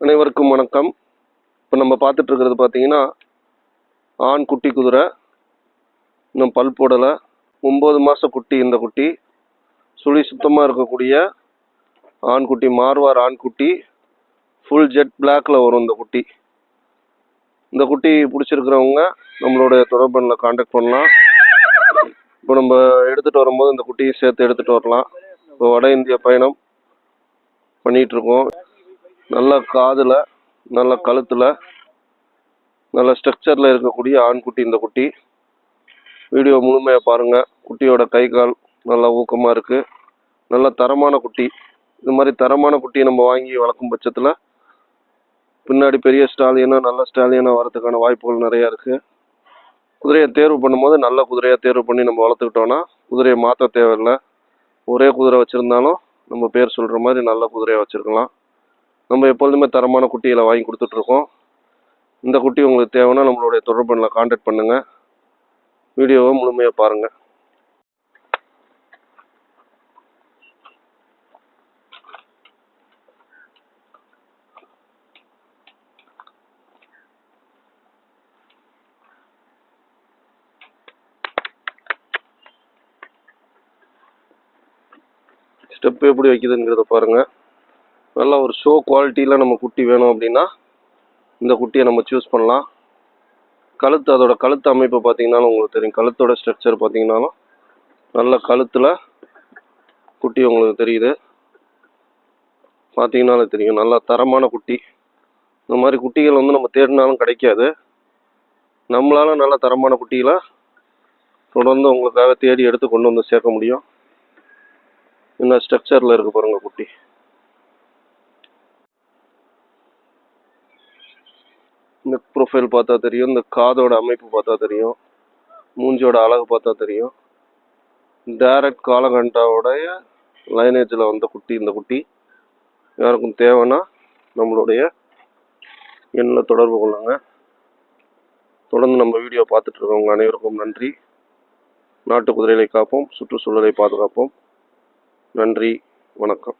அனைவருக்கும் வணக்கம். இப்போ நம்ம பார்த்துட்டு இருக்கிறது பார்த்தீங்கன்னா ஆண் குட்டி குதிரை இன்னும் பல் போடலை. ஒம்பது மாத குட்டி இந்த குட்டி. சுழி சுத்தமாக இருக்கக்கூடிய ஆண் குட்டி மார்வார் ஆண் குட்டி. ஃபுல் ஜெட் பிளாக்ல வரும் இந்த குட்டி. இந்த குட்டி பிடிச்சிருக்கிறவங்க நம்மளுடைய தொடர்புல காண்டாக்ட் பண்ணலாம். இப்போ நம்ம எடுத்துகிட்டு வரும்போது இந்த குட்டியை சேர்த்து எடுத்துகிட்டு வரலாம். இப்போ வட இந்திய பயணம் பண்ணிகிட்ருக்கோம் இருக்கோம். நல்ல காதில் நல்ல கழுத்தில் நல்ல ஸ்ட்ரக்சரில் இருக்கக்கூடிய ஆண் குட்டி இந்த குட்டி. வீடியோ முழுமையாக பாருங்கள் குட்டியோட கை கால் நல்லா ஊக்கமாக இருக்குது நல்ல தரமான குட்டி. இது மாதிரி தரமான குட்டியை நம்ம வாங்கி வளர்க்கும் பட்சத்தில் பின்னாடி பெரிய ஸ்டாலியனாக நல்ல ஸ்டாலியனாக வரதுக்கான வாய்ப்புகள் நிறையா இருக்குது குதிரையை தேர்வு பண்ணும்போது நல்ல குதிரையாக தேர்வு பண்ணி நம்ம வளர்த்துக்கிட்டோன்னா குதிரையை மாற்ற தேவையில்லை. ஒரே குதிரை வச்சுருந்தாலும் நம்ம பேர் சொல்கிற மாதிரி நல்ல குதிரையாக வச்சுருக்கலாம். நம்ம எப்பொழுதுமே தரமான குட்டிகளை வாங்கி கொடுத்துட்ருக்கோம். இந்த குட்டி உங்களுக்கு தேவைன்னா நம்மளுடைய தொடர்புல காண்டாக்ட் பண்ணுங்கள் வீடியோவை முழுமையாக பாருங்கள் ஸ்டெப் எப்படி வைக்குதுங்கிறத பாருங்கள் நல்ல ஒரு ஷோ குவாலிட்டியில் நம்ம குட்டி வேணும் அப்படின்னா இந்த குட்டியை நம்ம சூஸ் பண்ணலாம். கழுத்து அதோட கழுத்து அமைப்பு பார்த்தீங்கன்னாலும் உங்களுக்கு தெரியும். கழுத்தோட ஸ்ட்ரக்சர் பார்த்தீங்கன்னாலும் நல்ல கழுத்தில் குட்டி உங்களுக்கு தெரியுது. பார்த்தீங்கனாலும் தெரியும். நல்ல தரமான குட்டி. இந்த மாதிரி குட்டிகள் வந்து நம்ம தேடினாலும் கிடைக்காது. நம்மளால நல்ல தரமான குட்டிகளை தொடர்ந்து உங்களுக்காக தேடி எடுத்து கொண்டு வந்து சேர்க்க முடியும். இந்த ஸ்ட்ரக்சரில் இருக்குது பாருங்கள் குட்டி. இந்த ப்ரொஃபைல் பார்த்தா தெரியும் இந்த காதோட அமைப்பு பார்த்தா தெரியும் மூஞ்சியோட அழகு பார்த்தா தெரியும். டேரக்ட் காலகண்டாவுடைய லைனேஜில் வந்த குட்டி இந்த குட்டி. யாருக்கும் தேவைன்னா நம்மளுடைய எண்ணில் தொடர்பு கொள்ளுங்க. தொடர்ந்து நம்ம வீடியோ பார்த்துட்டு இருக்கவங்க அனைவருக்கும் நன்றி. நாட்டு குதிரைகளை காப்போம் சுற்றுச்சூழலை பாதுகாப்போம். நன்றி வணக்கம்.